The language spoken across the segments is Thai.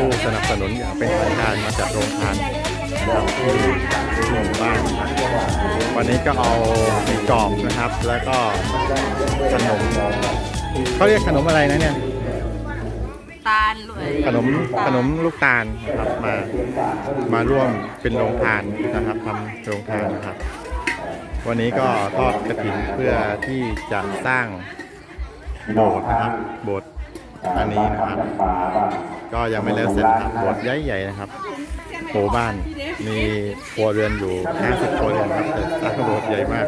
ผู้สนับสนุนอย่างเป็นทางการมาจากโรงทานนะครับที่ที่หมู่บ้านนะครับวันนี้ก็เอามีกรอบนะครับ แล้วก็ขนมเขาเรียกขนมอะไรนะเนี่ย ตาลรวยขนมขนมลูกตาลนะครับมามาร่วมเป็นโรงทานนะครับทำโรงทานนะครับ วันนี้ก็ทอดกระถินเพื่อที่จะสร้างโบสถ์นะครับโบสถ์ อันนี้นะครับ ก็ยังไม่แล้วเสร็จนะครับโบสถ์ใหญ่ๆนะครับโหบ้านมีครัวเรือนอยู่ 50ครัวเรือนครับแต่สร้างโบสถ์ใหญ่มาก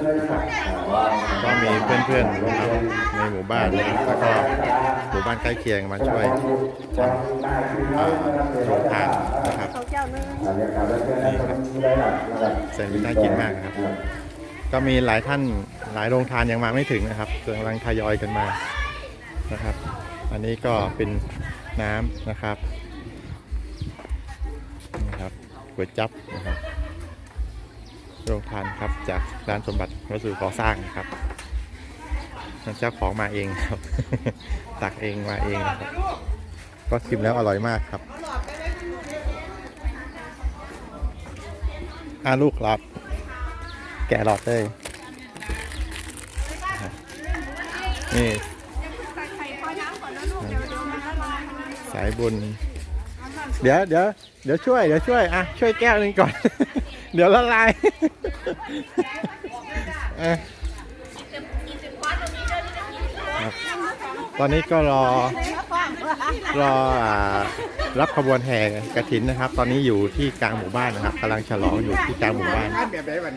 ก็มีเพื่อนๆนะครับในหมู่บ้านนะครับแล้วก็หมู่บ้านใกล้เคียงมาช่วยทำโรงทานนะครับนี่ครับแสนน่ากินมากนะครับ ก็มีหลายท่านหลายโรงทานยังมาไม่ถึงนะครับกำลังทยอยกันมานะครับ อันนี้ก็เป็นน้ำนะครับนะครับก๋วยจับนะครับโรงทานครับจากร้านสมบัติวัสดุก่อสร้างครับเจ้าของมาเองครับ ตักเองมาเองนะครับก็ชิมแล้วอร่อยมากครับอาลูกหลอดแกะหลอดเลยน สายบุญ เดี๋ยวเดี๋ยวเดี๋ยวช่วยเดี๋ยวช่วยอะช่วยแก้วหนึงก่อน เดี๋ยวละลายเอ้ยครับตอนนี้ก็รอ รออ่ารับขบวนแห่กระถินนะครับ ตอนนี้อยู่ที่กลางหมู่บ้านนะครับกำลังฉลองอยู่ที่กลางหมู่บ้าน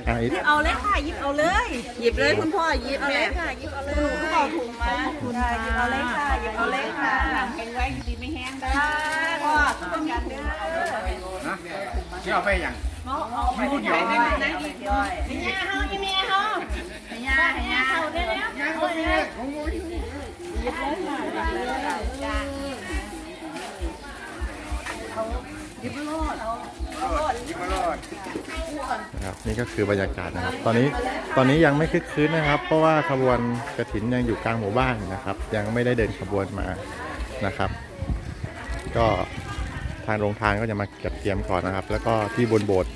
อะอีกเอาเลยค่ะหยิบเอาเลย หยิบเลยคุณพ่อหยิบเลยค่ะหยิบเอาเลยคุณพ่อถุงมาคุณหยิบเอาเลยค่ะหยิบเอาเลยค่ะ แข็งไว้ดีไม่แห้งได้พ่อต้องกันเด้อนี่เอาไปอย่างไม่เดี๋ยวไม่ได้ดีเดียวไม่ยาเฮาไม่แม่เฮาไม่ยาไม่ยาเฮาได้แล้วเอาเลยหยิบเลยค่ะหยิบเลยจ้าหยิบโลดเอาโลดนะครับนี่ก็คือบรรยากาศนะครับ ตอนนี้ตอนนี้ยังไม่คึกคืนนะครับ เพราะว่าขบวนกระถินยังอยู่กลางหมู่บ้านนะครับ ยังไม่ได้เดินขบวนมา นะครับ ก็ทางโรงทานก็จะมาจัดเตรียมก่อนนะครับ แล้วก็ที่บนโบสถ์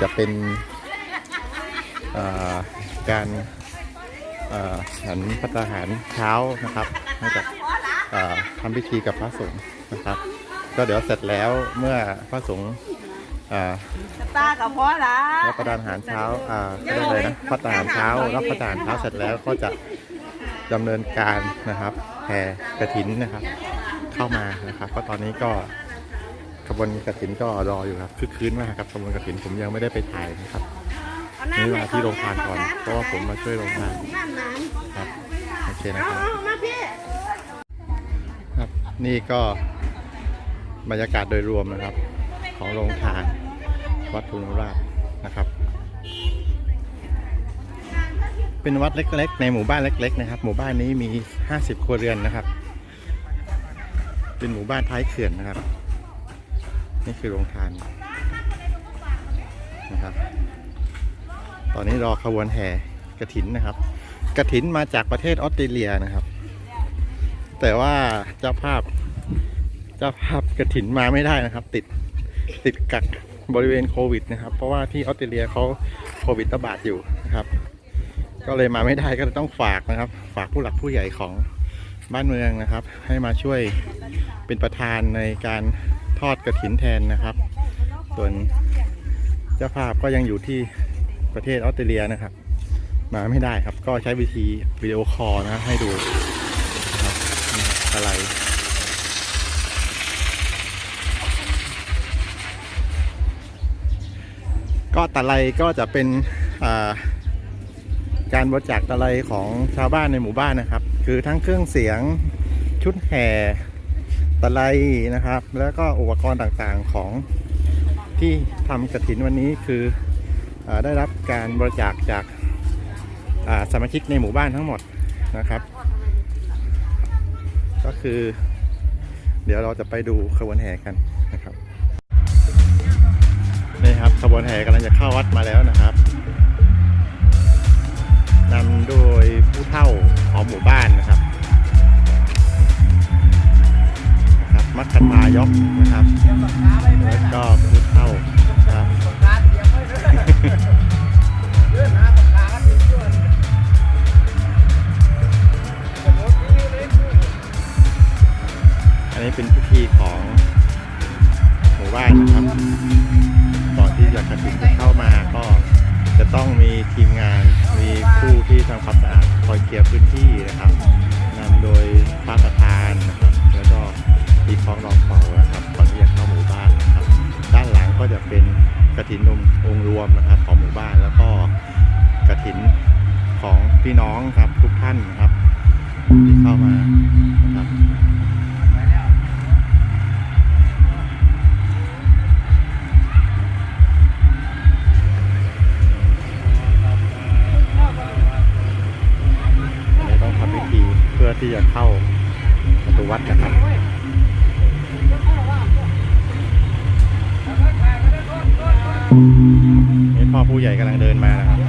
จะเป็นเอ่อการเอ่อฉันพัตตาหารเช้านะครับให้กับเอ่อทำพิธีกับพระสงฆ์นะครับ ก็เดี๋ยวเสร็จแล้วเมื่อพระสงฆ์เอ่อตากับพ่อละรับประทานอาหารเช้าอ่าเรียกอะไรนะพัฒนาหารเช้ารับประทานอาหารเช้าเสร็จแล้วก็จะ ดำเนินการนะครับแห่กระถินนะครับ เข้ามานะครับก็ตอนนี้ก็ขบวนกระถินก็รออยู่ครับคึกคืนมากครับขบวนกระถินผมยังไม่ได้ไปถ่ายนะครับนี่มาที่โรงทานก่อนเพราะว่าผมมาช่วยโรงทานครับโอเคนะครับครับ นี่ก็บรรยากาศโดยรวมนะครับ ของโรงทานวัดภูมิราชนะครับ เป็นวัดเล็กๆ ในหมู่บ้านเล็ก ๆ นะครับ หมู่บ้านนี้มี 50 ครัวเรือนนะครับ เป็นหมู่บ้านท้ายเขื่อนนะครับ นี่คือโรงทานนะครับ ตอนนี้รอขบวนแห่กระถินนะครับ กระถินมาจากประเทศออสเตรเลียนะครับ แต่ว่าเจ้าภาพเจ้าภาพกระถินมาไม่ได้นะครับ ติดติดกักบริเวณโควิดนะครับ เพราะว่าที่ออสเตรเลียเขาโควิดระบาดอยู่นะครับ ก็เลยมาไม่ได้ก็ต้องฝากนะครับ ฝากผู้หลักผู้ใหญ่ของบ้านเมืองนะครับ ให้มาช่วยเป็นประธานในการทอดกระถินแทนนะครับ ส่วนเจ้าภาพก็ยังอยู่ที่ประเทศออสเตรเลียนะครับ มาไม่ได้ครับ ก็ใช้วิธีวิดีโอคอลนะครับให้ดูนะครับนี่ครับอะไรก็ตะไลก็จะเป็นอ่า การบริจาคตะไลของชาวบ้านในหมู่บ้านนะครับ คือทั้งเครื่องเสียงชุดแห่ตะไลนะครับ แล้วก็อุปกรณ์ต่างๆของที่ทำกระถินวันนี้คืออได้รับการบริจาคจากาสมาชิกในหมู่บ้านทั้งหมดนะครับ ก็คือ เดี๋ยวเราจะไปดูขบวนแห่กันนะครับนี่ครับขบวนแห่กำลังจะเข้าวัดมาแล้วนะครับ นำโดยผู้เฒ่าของหมู่บ้านนะครับนะครับมัคคทายกนะครับแล้วก็ผู้เฒ่าครับอันนี้เป็นพิธีของหมู่บ้านนะครับก่อนที่จะกระถิ่นจะเข้ามาก็จะต้องมีทีมงาน มีผู้ที่ทำความสะอาดคอยเคลียร์พื้นที่นะครับนำโดยพระประธานนะครับ แล้วก็มีคลองรองเป่านะครับก่อนที่จะเข้าหมู่บ้านนะครับ ด้านหลังก็จะเป็นกระถินนมองค์รวมนะครับของหมู่บ้านแล้วก็กระถินของพี่น้องครับทุกท่านนะครับที่เข้ามา พ่อผู้ใหญ่กำลังเดินมานะครับ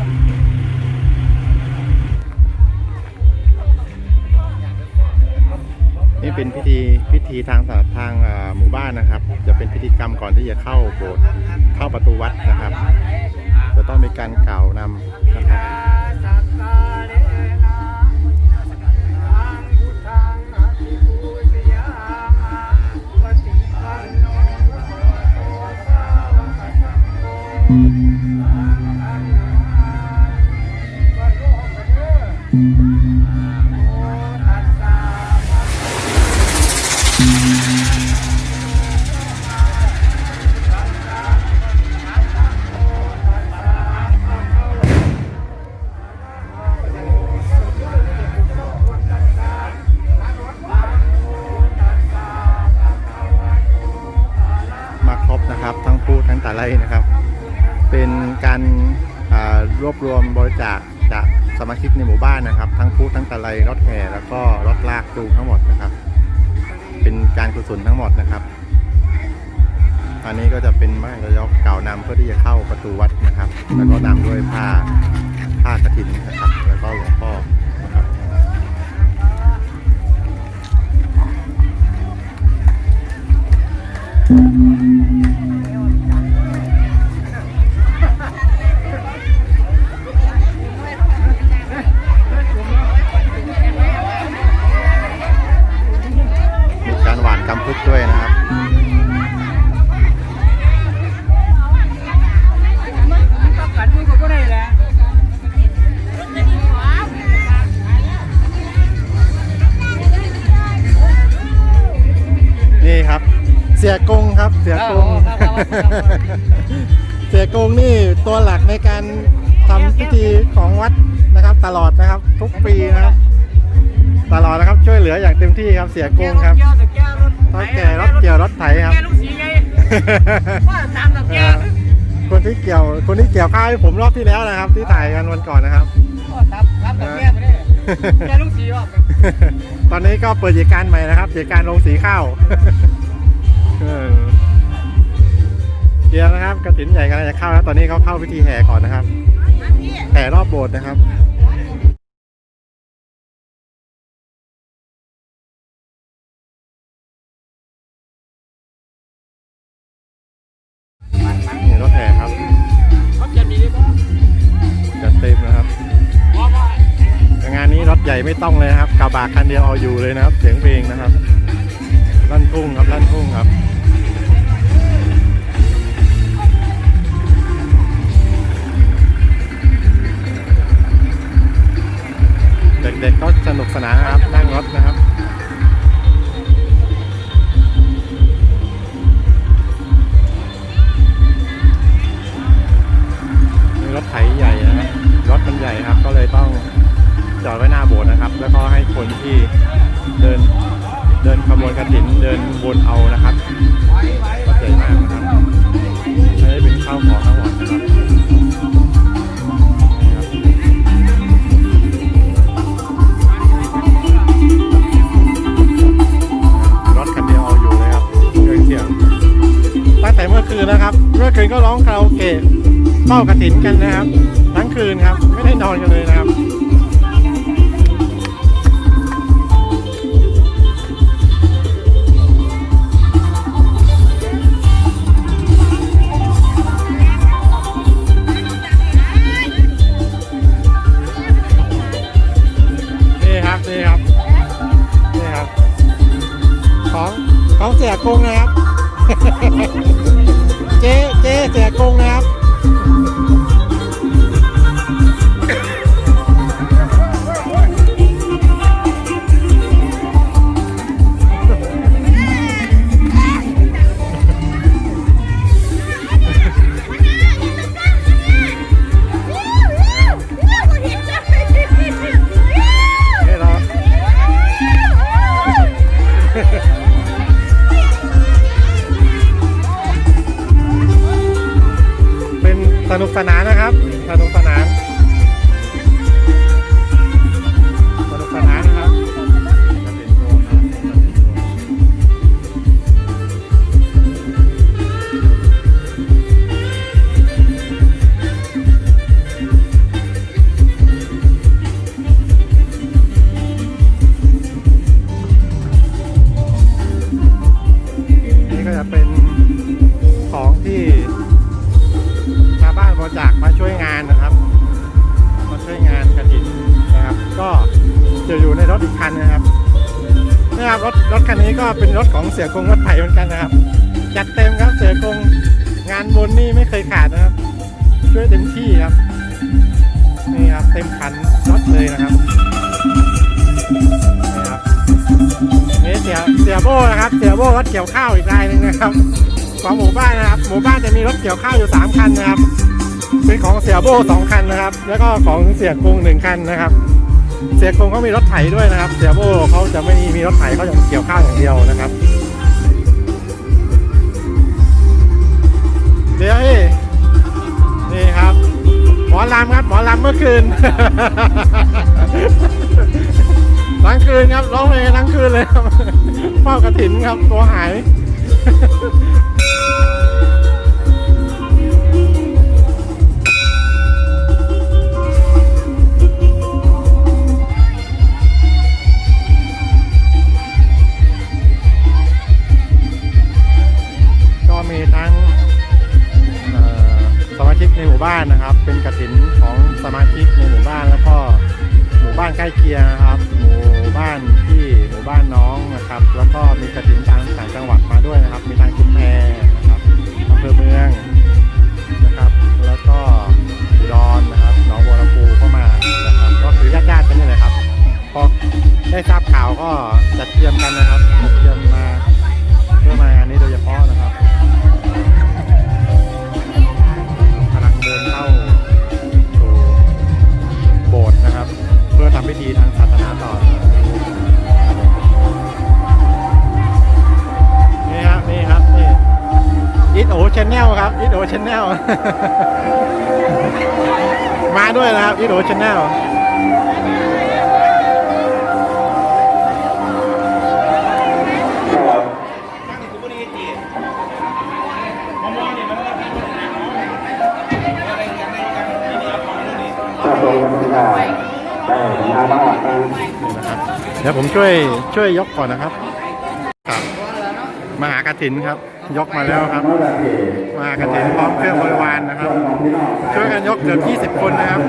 นี่เป็นพิธีพิธีทางศาสนาทางหมู่บ้านนะครับ จะเป็นพิธีกรรมก่อนที่จะเข้าโบสถ์เข้าประตูวัดนะครับ จะต้องมีการกล่าวนำนะครับม ตาไลรถแห่แล้วก็รถลากจูงทั้งหมดนะครับ เป็นการกุศลทั้งหมดนะครับ อันนี้ก็จะเป็นไม้ระยกเก่านำเพื่อที่จะเข้าประตูวัดนะครับ แล้วก็นำด้วยผ้าผ้ากระถินนะครับ แล้วก็หลวงพ่อ นี่ครับ เสียกงครับเสียกงเสียกงนี่ตัวหลักในการทำพิธีของวัดนะครับ ตลอดนะครับ ทุกปีนะครับ ตลอดนะครับช่วยเหลืออย่างเต็มที่ครับเสียกงครับแก้วแต่แก้วรถรถแก่รถเกี่ยวรถไถครับ แก้วลูกสีไงว่าตามแต่แก้วคนที่เกี่ยวคนที่เกี่ยวข้าวให้ผมรอบที่แล้วนะครับ ที่ถ่ายกันวันก่อนนะครับตามตามแต่แก้วไปได้แก้วลูกสีว่า ตอนนี้ก็เปิดกิจการใหม่นะครับกิจการลงสีข้าวเดี๋ยวนะครับกระถินใหญ่กำลังจะเข้าแล้วตอนนี้เขาเข้าพิธีแห่ก่อนนะครับแห่รอบโบสถ์นะครับ ต้องเลยนะครับกระบะคันเดียวเอาอยู่เลยนะครับ เสียงเพลงนะครับลั่นทุ่งครับลั่นทุ่งครับเด็กๆก็สนุกสนานครับนั่งรถนะครับมีรถไถใหญ่นะครับรถมันใหญ่ครับก็เลยต้อง จอดไว้หน้าโบสถ์นะครับ แล้วก็ให้คนที่เดินเดินขบวนกระถินเดินวนเอานะครับก็ใหญ่มากนะครับอันนี้เป็นข้าวของทั้งหมดนะครับนี่ครับรถคันเดียวเอาอยู่เลยครับเครื่องเสียงตั้งแต่เมื่อคืนนะครับ เมื่อคืนก็ร้องคาราราโอเกะเฝ้ากระถินกันนะครับ ทั้งคืนครับ ไม่ได้นอนกันเลยนะครับ รถอีกคันนะครับนะครับรถรถคันนี้ก็เป็นรถของเสียกงรถไถเหมือนกันนะครับ จัดเต็มครับเสียกงงานบุญนี่ไม่เคยขาดนะครับ ช่วยเต็มที่ครับนี่ครับเต็มคันรถเลยนะครับนี่ครับนี่เสียเสียโบ้นะครับ เสียโบ้รถเกี่ยวข้าวอีกรายหนึ่งนะครับของหมู่บ้านนะครับหมู่บ้านจะมีรถเกี่ยวข้าวอยู่สามคันนะครับเป็นของเสียโบ้สองคันนะครับ แล้วก็ของเสียกงหนึ่งคันนะครับ เสียกงเขามีรถไถด้วยนะครับ เสียโบเขาจะไม่มีรถไถเขาจะเกี่ยวข้าวอย่างเดียวนะครับเดี๋ยวนี่นี่ครับ หมอลำครับ หมอลำเมื่อคืนทั้งคืนครับร้องเพลงทั้งคืนเลยครับเฝ้ากระถินครับตัวหาย ชิกในหมู่บ้านนะครับ เป็นกระถินของสมาชิกในหมู่บ้านแล้วก็หมู่บ้านใกล้เคียงนะครับ หมู่บ้านที่หมู่บ้านน้องนะครับ แล้วก็มีกระถินทางต่างจังหวัดมาด้วยนะครับ มีทางชุมแพนะครับอำเภอเมืองนะครับ แล้วก็อุดรนะครับหนองบัวลำพูเข้ามานะครับ ก็คือญาติๆกันนี่แหละครับพอได้ทราบข่าวก็จัดเตรียมกันนะครับจัดเตรียมมาเพื่อมางานนี้โดยเฉพาะนะครับ พื่อทำพิธีทางศาสนาต่อนี่ครับนี่ครับนี่อิทโอชแนลครับอิทโอชแนลมาด้วยนะครับอิทโอชแนล เดี๋ยวผมช่วยช่วยยกก่อนนะครับครับมหากฐินครับ ยกมาแล้วครับมื่อไหร่มหากฐินพร้อมเครื่องบริวารนะครับ ช่วยกันยกเกือบ20 คนนะครับ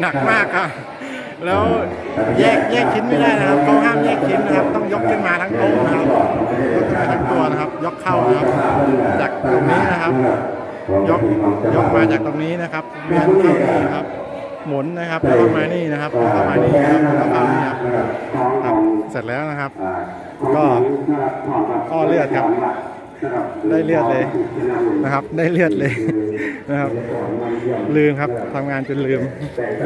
หนักมากครับแล้วแยกแยกชิ้นไม่ได้นะครับเขาห้ามแยกชิ้นนะครับ ต้องยกขึ้นมาทั้งโต๊ะนะครับยกขึ้นมาทั้งตัวนะครับ ยกเข้านะครับ จากตรงนี้นะครับ ยกยกมาจากตรงนี้นะครับเวียนเข้านี่ครับ หมุนนะครับแล้วก็มานี่นะครับแล้วก็มานี่ครับแล้วก็เข้านี่ครับครับเสร็จแล้วนะครับ ก็อ้อเลือดครับ ได้เลือดเลยนะครับ ได้เลือดเลยนะครับ ลืมครับทำงานจนลืม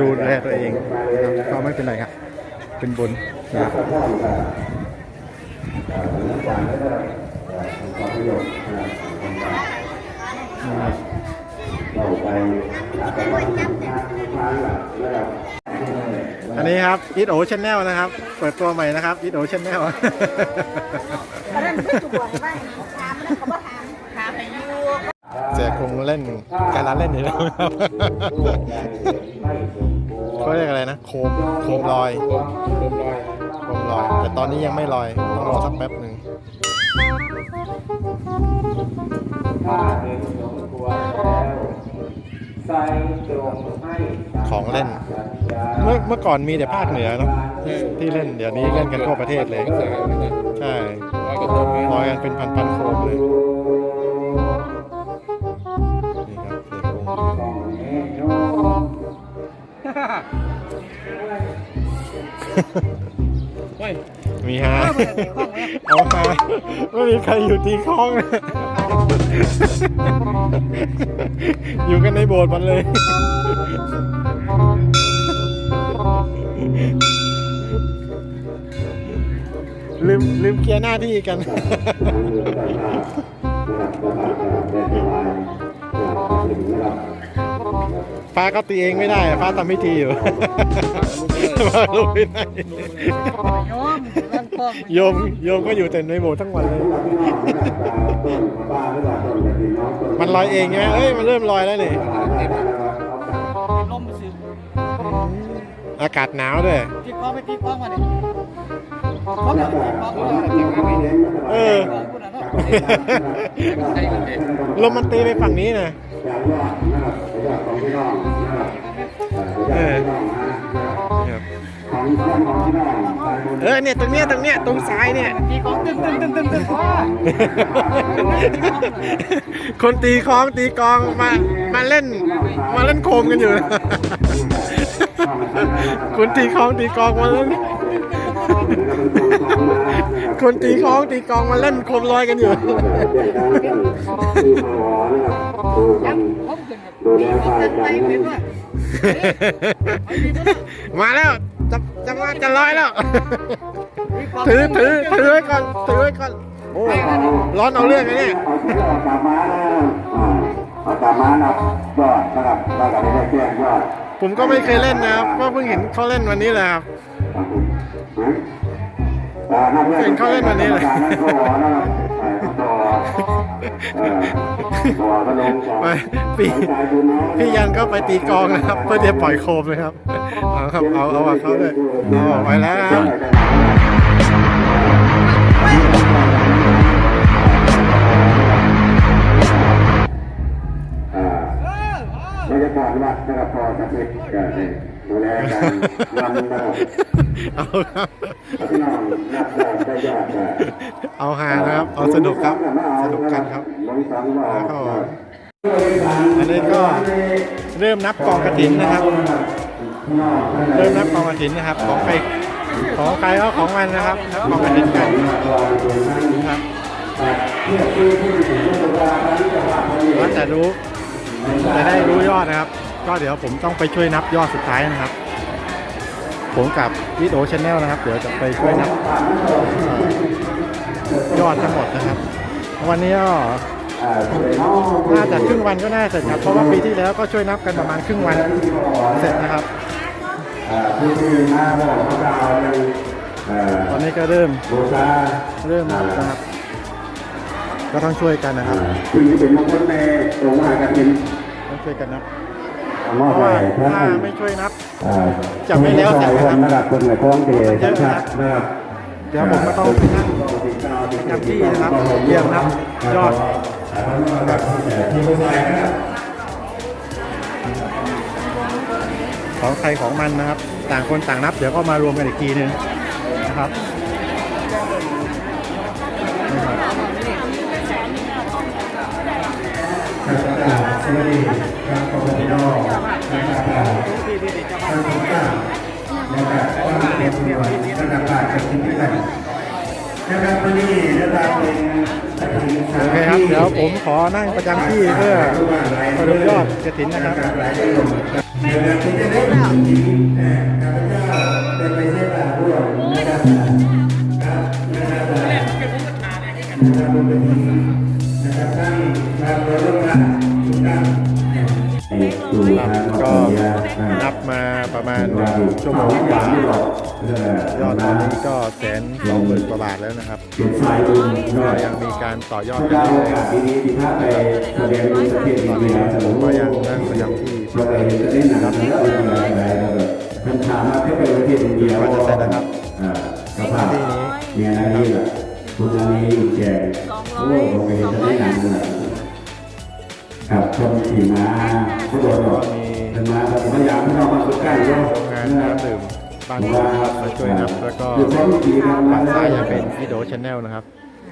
ดูแลตัวเองนะครับก็ไม่เป็นไรครับ เป็นบุญนะครับนะครับ เราไปอาจจะว่าทางทางระดับอันนี้ครับอีทโอชแนลนะครับ เปิดตัวใหม่นะครับอีทโอชแนลถามให้อยู่เสียคงเล่นการละเล่นอยู่แล้วครับเขาเรียกอะไรนะโคมโคมลอยลมลอยโคมลอย แต่ตอนนี้ยังไม่ลอยต้องรอสักแป๊บหนึ่ง ของเล่น เมื่อเมื่อก่อนมีแต่ภาคเหนือเนาะที่ที่เล่นเดี๋ยวนี้เล่นกันทั่วประเทศเลย ใช่ลอยกันเป็นพันๆโคมเลยนี่ครับเสียคง ฮ้ยมีฮะเอาฮะไม่มีใครอยู่ตีคล้องเลยอยู่กันในโบสถ์หมันเลย ลืมลืมเคลียร์หน้าที่กันฟ้าก็ตีเองไม่ได้อะฟ้าทำพิธีอยู่ฟ้าลุกไม่ได้ โยมเรื่องพวกโยมโยมก็อยู่แต่ในโบสถ์ทั้งวันเลย มันลอยเองใช่ไหมเอ้ยมันเริ่มลอยแล้วนี่ลมสิอากาศหนาวด้วยตีกลองไปตีกลองมาดิเขาแบบตีกลองมาเออลมมันตีไปฝั่งนี้นะเออครับ เออเนี่ยตรงเนี้ยตรงเนี้ยตรงซ้ายเนี่ยตีกลองตึ้งตึ้งตึ้งตึ้งตึ้งว้าคนตีคล้องตีกลองมามาเล่นมาเล่นโคมกันอยู่คนตีคล้องตีกลองมาเล่นคนตีคล้องตีกลองมาเล่นโคมลอยกันอยู่ดูแลฝ่ายการเงินมาแล้ว จะจะมาจะลอยแล้ว ถือถือถือไว้ก่อนถือไว้ก่อนโอ้ร้อนเอาเรื่องไอ้เนี่ยเอาเชือกกลับมาแล้วเอากลับมานะยอดนะครับแล้วก็ได้แจ้งยอดผมก็ไม่เคยเล่นนะครับก็เพิ่งเห็นเขาเล่นวันนี้แหละครับ เห็นเขาเล่นวันนี้เลยไปพี่พี่ยันก็ไปตีกลองนะครับ เพื่อจะปล่อยโคมเลยครับเอาครับเอาเอาอะเขาเลยเอาไปแล้วครับบรรยากาศวัดนะครับพอสักนิดก็ได้ดูแลกันวันนะครับเอาครับพี่น้องนับได้ได้ยอดก็เอาฮานะครับ เอาสนุกครับ สนุกกันครับบริษัทว่าแล้วก็อันนี้ก็เริ่มนับกองกระถินนะครับ เริ่มนับกองกระถินนะครับ ของใครของใครก็ของมันนะครับนับกองกระถินกันนะครับว่าจะรู้จะได้รู้ยอดนะครับ ก็เดี๋ยวผมต้องไปช่วยนับยอดสุดท้ายนะครับ ผมกับวิดโอชแนลนะครับ เดี๋ยวจะไปช่วยนับเอ่อยอดทั้งหมดนะครับ วันนี้ก็น่าจะครึ่งวันก็น่าเสร็จครับ เพราะว่าปีที่แล้วก็ช่วยนับกันประมาณครึ่งวันเสร็จนะครับผู้ที่มาบอกพวกเราเลยเอ่อตอนนี้ก็เริ่มบูชาเริ่มนับนะครับ ก็ต้องช่วยกันนะครับคุณที่เป็นมงคลในองค์มหากฐินต้องช่วยกันนับ มอบเพราะให้ว่าท่านถ้าไม่ช่วยนับเอ่อจะไม่แล้วเสร็จนะครับระดับคนในคลองเดชชัดๆนะครับเดี๋ยวผมก็ต้องไปนั่งประจำที่นะครับเยี่ยมนับยอดที่ผู้ชายนะครับของใครของมันนะครับ ต่างคนต่างนับ เดี๋ยวก็มารวมกันอีกทีนึงนะครับนี่ครับสวัสดีครับ นะครับท่านผู้การนะครับว่าเป็นหน่วยระดับภาคกับที่นี่ไปนะครับวันนี้นะครับเป็นโอเคครับเดี๋ยวผมขอนั่งประจำที่เพื่อมาดูยอดกระถินนะครับเจะได้ยินนะครับเดินไปเส้นทาร่วมนะครับครับนะครับนะครับ สู่ทางก็ปัญญานับมาประมาณชั่วโมเขางไม่กอยาว่ากที่หรอกเออยอดตอนนี้ก็แสนสองหมื่นกว่าบาทแล้วนะครับเป็นสายบุญยก็อดยังมีการต่อยอดถ้ากันได้เรื่โออยกาสดีๆที่ถ้าไปแสดงในประเทศอินเดียสนุกก็ยังนั่งประจำที่เราไปเห็นประเทศหนังแล้วอะไรอะไรอะไรท่านถามมาแค่ไปประเทศอินเดียก็จะเสร็จแล้วครับอ่าสภาพที่นี้เนี่ยนาทีละคุณนาทีอยู่แจกโอ้ผมไปเห็นประเทศหนังเลย ครับคนขี่ม้าผู้โดนหรอกเป็นม้าครับพยายามให้เรามาใกล้ๆด้วยโรงงานน้ำดื่มบ้านผมนะครับมาช่วยนับแล้วก็อยู่คนขี่ม้าฝั่งซ้ายจะเป็นพี่โดชแนลนะครับ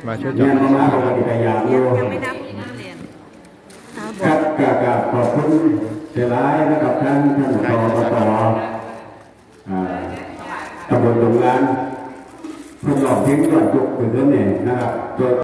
มาช่วยจเนี่อยดมาเราพยายามด้วยยังไม่นับนักเรียนครับกราบกราบขอบคุณเสียร้ายนะครับท่านท่านตอตอ่าตำบลดงงานเพิ่งหลอกทิ้งก่อนจุกถึงเรื่องนี้นะครับโดย